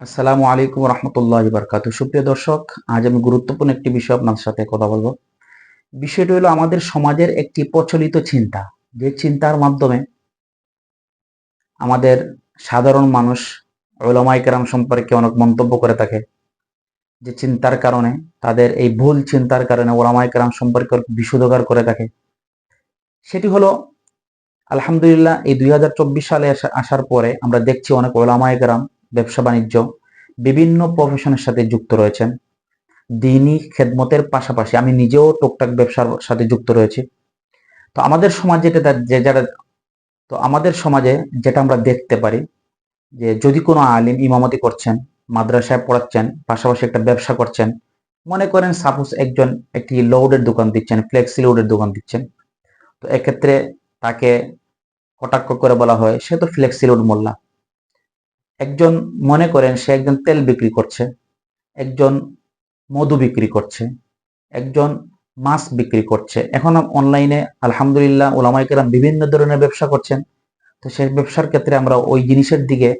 আসসালামু আলাইকুম রহমতুল্লাহ বারকাত সুপ্রিয় দর্শক, আজ আমি গুরুত্বপূর্ণ একটি বিষয় আপনার সাথে কথা বলব। বিষয়টি হলো আমাদের সমাজের একটি প্রচলিত চিন্তা। যে চিন্তার মাধ্যমে আমাদের সাধারণ মানুষ ওলামাইকেরাম সম্পর্কে অনেক মন্তব্য করে থাকে। যে চিন্তার কারণে, তাদের এই ভুল চিন্তার কারণে ওলামাইকেরাম সম্পর্কে বিশুদ্ধকার করে থাকে। সেটি হলো, আলহামদুলিল্লাহ এই দুই হাজার চব্বিশ সালে আসার পরে আমরা দেখছি অনেক ওলামাইকেরাম ব্যবসা বাণিজ্য, বিভিন্ন প্রফেশনের সাথে যুক্ত রয়েছেন। দিনই খেদমতের পাশাপাশি আমি নিজেও টুকটাক ব্যবসার সাথে যুক্ত রয়েছি। তো আমাদের সমাজে যেটা যে যারা তো আমাদের সমাজে যেটা আমরা দেখতে পারি, যে যদি কোনো আলিম ইমামতি করছেন, মাদ্রাসায় পড়াচ্ছেন, পাশাপাশি একটা ব্যবসা করছেন, মনে করেন সাপোজ একজন একটি লোডের দোকান দিচ্ছেন ফ্লেক্সি লোডের দোকান দিচ্ছেন, তো এক্ষেত্রে তাকে কটাক্ষ করে বলা হয়, সে তো ফ্লেক্সি লোড মোল্লা। একজন মনে করেন সে একজন তেল বিক্রি করছে, একজন মধু বিক্রি করছে, একজন মাছ বিক্রি করছে। এখন অনলাইনে আলহামদুলিল্লাহ ওলামাইকেরাম বিভিন্ন ধরনের ব্যবসা করছেন। তো সেই ব্যবসার ক্ষেত্রে আমরা ওই জিনিসের দিকে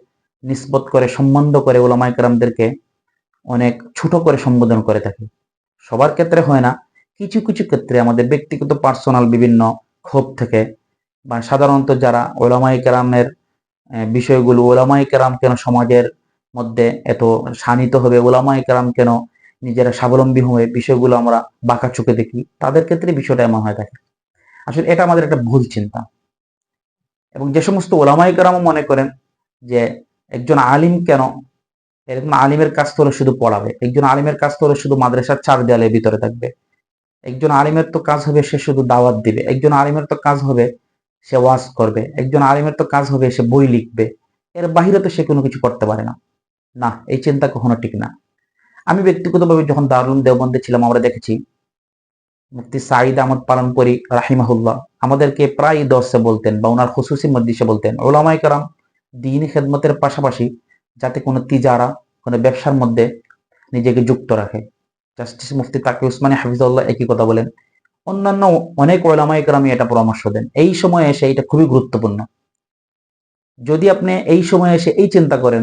নিষ্পত করে, সম্বন্ধ করে ওলামাইকেরামদেরকে অনেক ছোট করে সম্বোধন করে থাকি। সবার ক্ষেত্রে হয় না, কিছু কিছু ক্ষেত্রে আমাদের ব্যক্তিগত পার্সোনাল বিভিন্ন ক্ষোভ থেকে বা সাধারণত যারা ওলামাই কেরামের বিষয়গুলো ওলামাই কেরাম কেন সমাজের মধ্যে এত শানিত হবে? ওলামাই কেরাম কেন নিজেরা স্বাবলম্বী হয়ে বিষয়গুলো আমরা বাঁকা চোখে দেখি। তাদের ক্ষেত্রে বিষয়টা এমন হয়ে থাকে আসলে এটা আমাদের একটা ভুল চিন্তা। এবং যে সমস্ত ওলামাই কেরামও মনে করেন যে একজন আলিম কেন এরকম আলিমের কাজ তো শুধু পড়াবে? একজন আলিমের কাজ তো শুধু মাদ্রাসার চার দেয়ালের ভিতরে থাকবে। একজন আলিমের তো কাজ হবে সে শুধু দাওয়াত দিবে। একজন আলিমের তো কাজ হবে সে ওয়াজ করবে, একজন আলিমের তো কাজ হবে, সে বই লিখবে, এর বাহিরে তো সে কোনো কিছু করতে পারে না। না, এই চিন্তা কখনো ঠিক না। আমি ব্যক্তিগতভাবে যখন দারুল দেওবন্দে ছিলাম, আমরা দেখেছি, মুফতি সাঈদ আহমদ পালনপরি রাহিমাহুল্লাহ, আমাদেরকে প্রায় দর্শে বলতেন বা ওনার খুশুসি মদ্দিসে বলতেন ওলামাই কারাম দিন খেদমতের পাশাপাশি যাতে কোনো তিজারা, কোনো ব্যবসার মধ্যে নিজেকে যুক্ত রাখে। জাস্টিস মুফতি তাকে উসমানী হাফিজুল্লাহ একই কথা বলেন অন্যান্য অনেক ওলামাই কারামি এটা পরামর্শ দেন। এই সময়ে এসে এটা খুবই গুরুত্বপূর্ণ। যদি আপনি এই সময়ে এসে এই চিন্তা করেন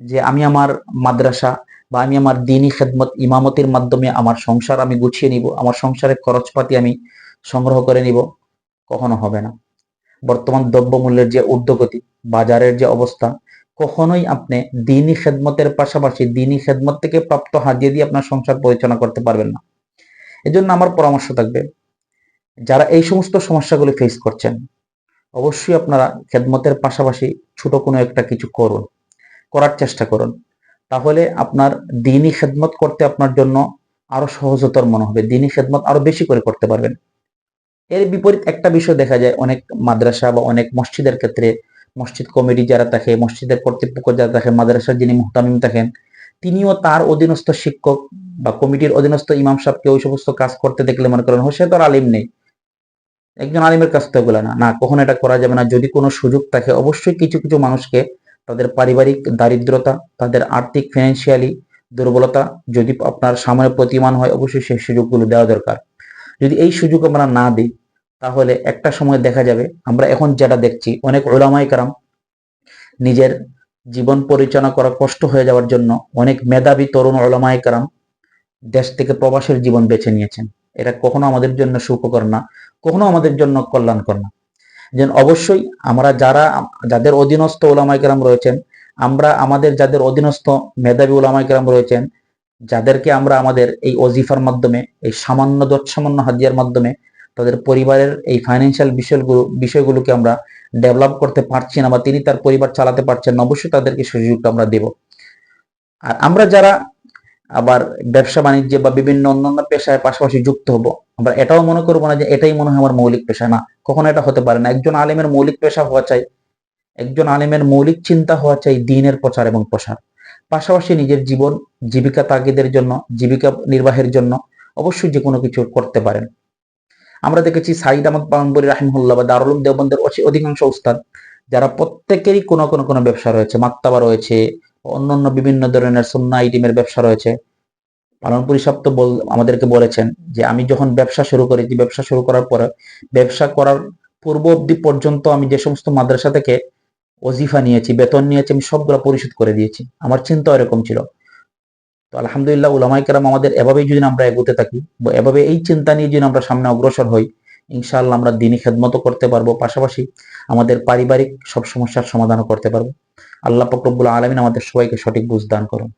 যে আমি আমার মাদ্রাসা বা আমি আমার দিনী খেদমত ইমামতির মাধ্যমে আমার সংসার আমি গুছিয়ে নিব, আমার সংসারের খরচপাতি আমি সংগ্রহ করে নিব, কখনো হবে না। বর্তমান দ্রব্যমূল্যের যে ঊর্ধ্বগতি, বাজারের যে অবস্থা, কখনোই আপনি দিনী খেদমতের পাশাপাশি দিনী খেদমত থেকে প্রাপ্ত হাজিয়ে দিয়ে আপনার সংসার পরিচালনা করতে পারবেন না। এজন্য আমার পরামর্শ থাকবে, যারা এই সমস্ত সমস্যাগুলি ফেস করছেন, অবশ্যই আপনারা খেদমতের পাশাপাশি ছোট কোনো একটা কিছু করুন, করার চেষ্টা করুন। তাহলে আপনার দিনই খেদমত করতে আপনার জন্য আরও সহজতর মনে হবে, দিনই খেদমত আরও বেশি করে করতে পারবেন। এর বিপরীত একটা বিষয় দেখা যায়, অনেক মাদ্রাসা বা অনেক মসজিদের ক্ষেত্রে মসজিদ কমিটি যারা থাকে, মসজিদের কর্তৃপক্ষ যারা থাকে, মাদ্রাসার যিনি মুহতামিম থাকেন, তিনিও তার অধীনস্থ শিক্ষক বা কমিটির অধীনস্থ ইমাম সাহেবকে ওই সমস্ত কাজ করতে দেখলে মনে করেন হোসে তো আলিম নেই। একজন আলিমের কাছ থেকে এগুলো না। না, কখনো এটা করা যাবে না। যদি কোনো সুযোগ থাকে, অবশ্যই কিছু কিছু মানুষকে তাদের পারিবারিক দারিদ্রতা, তাদের আর্থিক ফিনান্সিয়ালি দুর্বলতা, যদি আপনার সামনে প্রতিমান হয়, অবশ্যই সেই সুযোগগুলো দেওয়া দরকার। যদি এই সুযোগ আমরা না দিই, তাহলে একটা সময় দেখা যাবে, আমরা এখন যেটা দেখছি, অনেক ওলামাই কারাম নিজের জীবন পরিচালনা করা কষ্ট হয়ে যাওয়ার জন্য অনেক মেধাবী তরুণ ওলামাই কারাম দেশ থেকে প্রবাসের জীবন বেছে নিয়েছেন। এটা কখনো আমাদের জন্য সুখকর না, কখনো আমাদের জন্য কল্যাণকর না। যেন অবশ্যই আমরা যারা, যাদের অধীনস্থ ওলামাই কেরাম রয়েছেন, আমরা আমাদের যাদের অধীনস্থ মেধাবী ওলামাই কেরাম রয়েছেন, যাদেরকে আমরা আমাদের এই অজিফার মাধ্যমে, এই সামান্য সামান্য হাজিয়ার মাধ্যমে তাদের পরিবারের এই ফাইন্যান্সিয়াল বিষয়গুলো, বিষয়গুলোকে আমরা ডেভেলপ করতে পারছি না বা তিনি তার পরিবার চালাতে পারছেন না, অবশ্যই তাদেরকে সুযোগটা আমরা দেব। আর আমরা যারা আবার ব্যবসা বাণিজ্যে বা বিভিন্ন অন্যান্য পেশায় পাশাপাশি যুক্ত হব। আমরা এটাও মনে করব না যে এটাই মনে হয় আমার মৌলিক পেশা। না, কখনো এটা হতে পারে না। একজন আলেমের মৌলিক পেশা হওয়া চাই, একজন আলেমের মৌলিক চিন্তা হওয়া চাই দিনের প্রচার এবং প্রসার। পাশাপাশি নিজের জীবন, জীবিকা তাগিদের জন্য, জীবিকা নির্বাহের জন্য অবশ্যই যে কোনো কিছু করতে পারেন। আমরা দেখেছি সাইদ আহমদ পালনবরী রাহিমুল্লাহ বা দারুল দেওবন্দের অধিকাংশ উস্তাদ, যারা প্রত্যেকেরই কোনো কোনো কোনো ব্যবসা রয়েছে মাত্তাবা রয়েছে অন্যান্য বিভিন্ন ধরনের সুন্না আইটেমের ব্যবসা রয়েছে। পালনপুরি সাহেব তো বল, আমাদেরকে বলেছেন যে, আমি যখন ব্যবসা শুরু করেছি ব্যবসা শুরু করার পরে ব্যবসা করার পূর্ব অবধি পর্যন্ত আমি যে সমস্ত মাদ্রাসা থেকে ওজিফা নিয়েছি, বেতন নিয়েছি, আমি সবগুলো পরিশোধ করে দিয়েছি। আমার চিন্তা এরকম ছিল। তো আলহামদুলিল্লাহ উলামাই কেরাম আমাদের এভাবেই যদি আমরা এগোতে থাকি বা এভাবে এই চিন্তা নিয়ে যদি আমরা সামনে অগ্রসর হই ইনশাআল্লাহ আমরা দিনই খেদমতো করতে পারব, পাশাপাশি আমাদের পারিবারিক সব সমস্যার সমাধানও করতে পারব। আল্লাহ ফকরবুল আলমিন আমাদের সবাইকে সঠিক বুঝ দান করুন।